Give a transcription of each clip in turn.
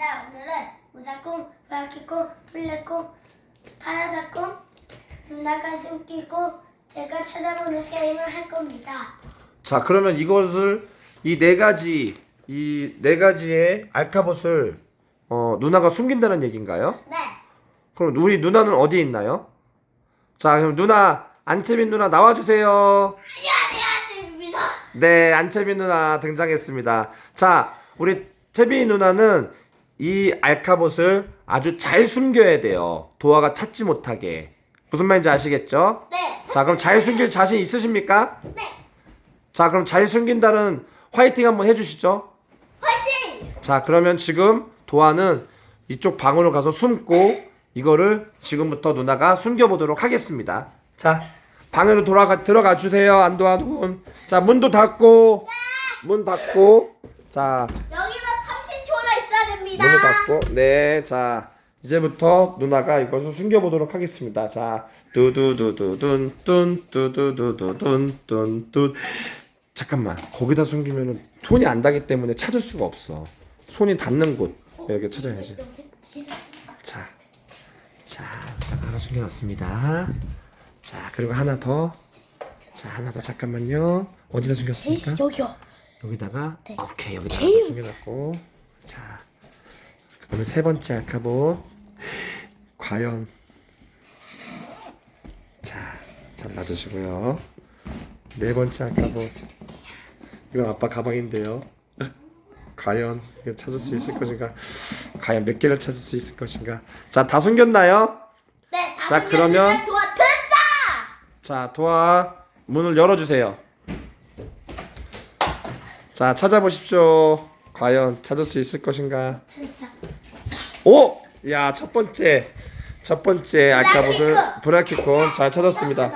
반갑습니다. 오늘은 우사콩, 브라키콩, 플레콩, 파라사콩, 누나가 숨기고 제가 찾아보는 게임을 할 겁니다. 자 그러면 이것을 이 네 가지 이 네 가지의 알카봇을 어, 누나가 숨긴다는 얘기인가요? 네. 그럼 우리 누나는 어디에 있나요? 자 그럼 누나 안채민 누나 나와 주세요. 안녕하십니다. 네 안채민 누나 등장했습니다. 자 우리 채빈 누나는 이 알카봇을 아주 잘 숨겨야 돼요. 도화가 찾지 못하게. 무슨 말인지 아시겠죠? 네. 자 그럼 잘 숨길 자신 있으십니까? 네. 자 그럼 잘 숨긴다는 화이팅 한번 해주시죠. 화이팅! 자 그러면 지금 도화는 이쪽 방으로 가서 숨고 이거를 지금부터 누나가 숨겨보도록 하겠습니다. 자 방으로 돌아가 들어가 주세요 안도아 군. 자 문도 닫고 문 닫고 자 여기는 30초나 있어야 됩니다. 문을 닫고 네 자 이제부터 누나가 이것을 숨겨보도록 하겠습니다. 자 두두두두둔 뚠 두두두두둔 뚠뚠 잠깐만 거기다 숨기면은 손이 안 닿기 때문에 찾을 수가 없어. 손이 닿는 곳 이렇게 찾아야지. 자, 자 하나 숨겨놨습니다. 자 그리고 하나 더. 자 하나 더 잠깐만요. 어디다 숨겼습니까? 여기요. 여기다가 네. 오케이 여기다가 숨겨놨고 자 그다음에 세 번째 알카본 과연 자잘 놔두시고요 네 번째 알카본 이건 아빠 가방인데요 과연 이거 찾을 수 있을 것인가 과연 몇 개를 찾을 수 있을 것인가 자 다 숨겼나요? 네. 다 자, 그러면- 도와 등장! 자, 도아 문을 열어주세요. 자, 찾아보십시오. 과연 찾을 수 있을 것인가? 오, 야, 첫 번째, 첫 번째 알카봇을 브라키콘 잘 찾았습니다.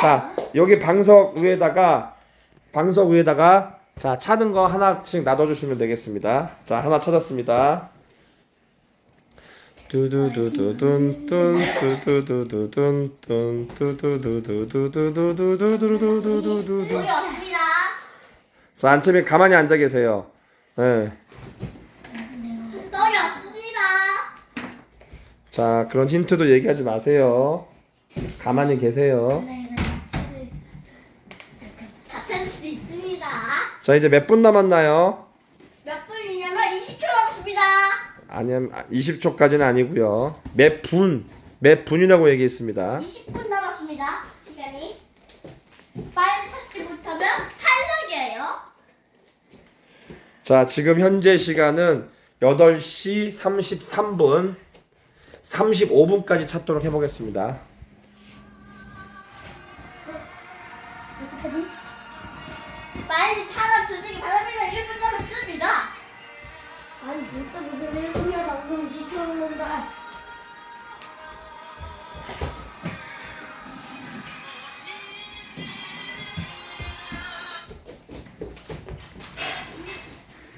자, 여기 방석 위에다가 방석 위에다가 자 찾은 거 하나씩 놔둬 주시면 되겠습니다. 자, 하나 찾았습니다. 두두두두둔 뚠 두두두두둔 뚠 두두두두두두두두두두두두두두두 여기 없습니다. 자 안채민 가만히 앉아 계세요. 예. 떡이 없습니다. 자 그런 힌트도 얘기하지 마세요. 가만히 계세요. 다 찾을 수 있습니다. 자 이제 몇 분 남았나요? 몇 분이냐면 20초 남았습니다. 아니면 20초까지는 아니고요. 몇 분, 몇 분이라고 얘기했습니다. 20분 남았습니다. 시간이. 빨리 찾지 못하면 탈락이에요. 자, 지금 현재 시간은 8시 33분, 35분까지 찾도록 해보겠습니다. 어떡하지? 빨리 찾아 주제기 받아들면 1분 남았습니다. 아니 벌써 무슨 1분이야 방송 지켜오는다.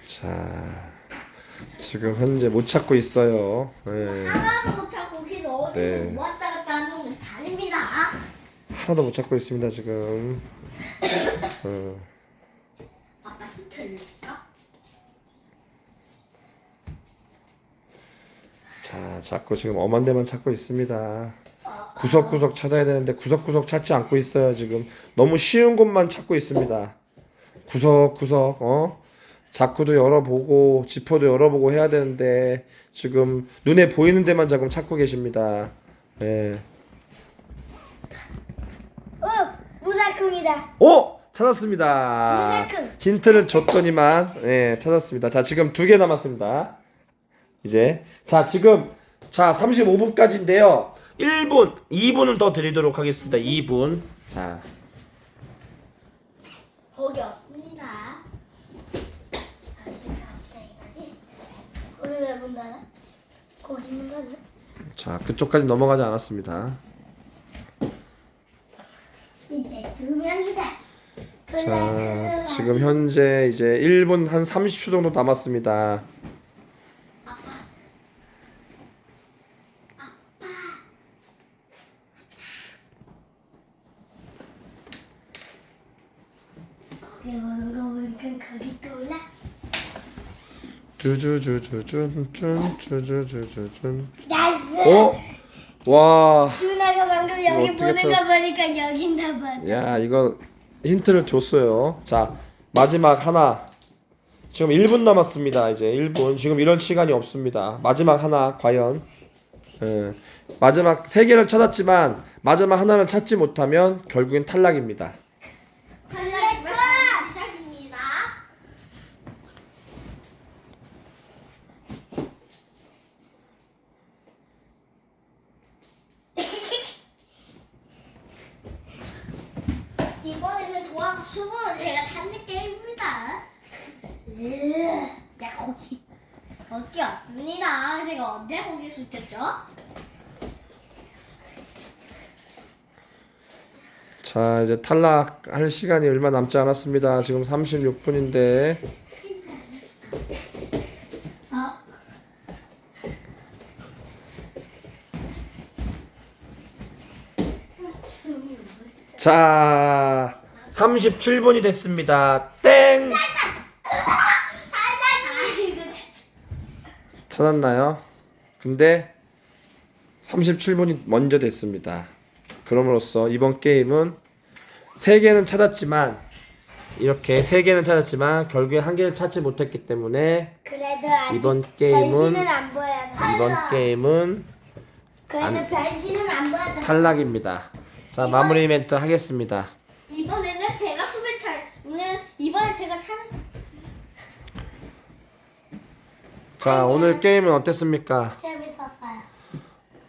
자, 지금 현재 못 찾고 있어요. 예, 하나도 어디서 네. 왔다 갔다 하는 건 다릅니다. 하나도 못 찾고 있습니다, 지금. 어, 아빠 힌트를 줄까? 자, 자꾸 지금 엄한 데만 찾고 있습니다. 구석구석 찾아야 되는데 구석구석 찾지 않고 있어요, 지금. 너무 쉬운 곳만 찾고 있습니다. 구석구석, 어? 자쿠도 열어보고, 지퍼도 열어보고 해야 되는데, 지금 눈에 보이는 데만 자꾸 찾고 계십니다. 예. 어, 무사콩이다. 오! 찾았습니다. 무사큰. 힌트를 줬더니만, 예, 찾았습니다. 자, 지금 두 개 남았습니다. 이제. 자, 지금, 자, 35분까지인데요. 1분, 2분을 더 드리도록 하겠습니다. 2분. 자, 거기 없습 왜문 닫아? 거기 있는 거는? 자, 그쪽까지 넘어가지 않았습니다. 이제 두 명이다. 자, 지금 현재 이제 1분 한 30초 정도 남았습니다. 거기 오는 거 보니까 거기 또 올라. 쭈쭈쭈쭈쭈쭈쭈쭈쭈쭈. 어? 와. 누나가 방금 여기 어떻게 보는 거 찾았어? 보니까 여긴가 봐. 야, 이거 힌트를 줬어요. 자, 마지막 하나. 지금 1분 남았습니다. 이제 1분. 지금 이런 시간이 없습니다. 마지막 하나 과연 예. 마지막 세 개를 찾았지만 마지막 하나를 찾지 못하면 결국엔 탈락입니다. 탈락 시작입니다. 이번에는 도화가 제가 찾는 게임입니다. 야 고기. 어깨 없습니다. 제가 언제 고기 숙였죠? 자, 이제 탈락할 시간이 얼마 남지 않았습니다. 지금 36분인데 어. 자, 37분이 됐습니다. 땡! 찾았나요? 근데 37분이 먼저 됐습니다. 그럼으로써 이번 게임은 세 개는 찾았지만 이렇게 세 개는 찾았지만 결국에 한 개를 찾지 못했기 때문에 이번 게임은 변신은 안 보여요. 이번 게임은 그래도 변신은 안 보여. 탈락입니다. 자 마무리 멘트 하겠습니다. 이번에는 제가 숨을 차 오늘 이번에 제가 찾았 자 오늘 게임은 어땠습니까? 재밌었어요.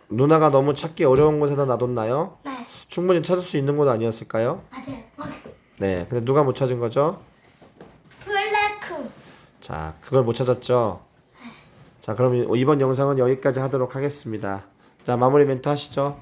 누나가 너무 찾기 어려운 곳에다 놔뒀나요? 네, 충분히 찾을 수 있는 곳 아니었을까요? 맞아요. 네. 근데 누가 못 찾은 거죠? 플래쿵. 자, 그걸 못 찾았죠? 자, 그럼 이- 이번 영상은 여기까지 하도록 하겠습니다. 자, 마무리 멘트 하시죠.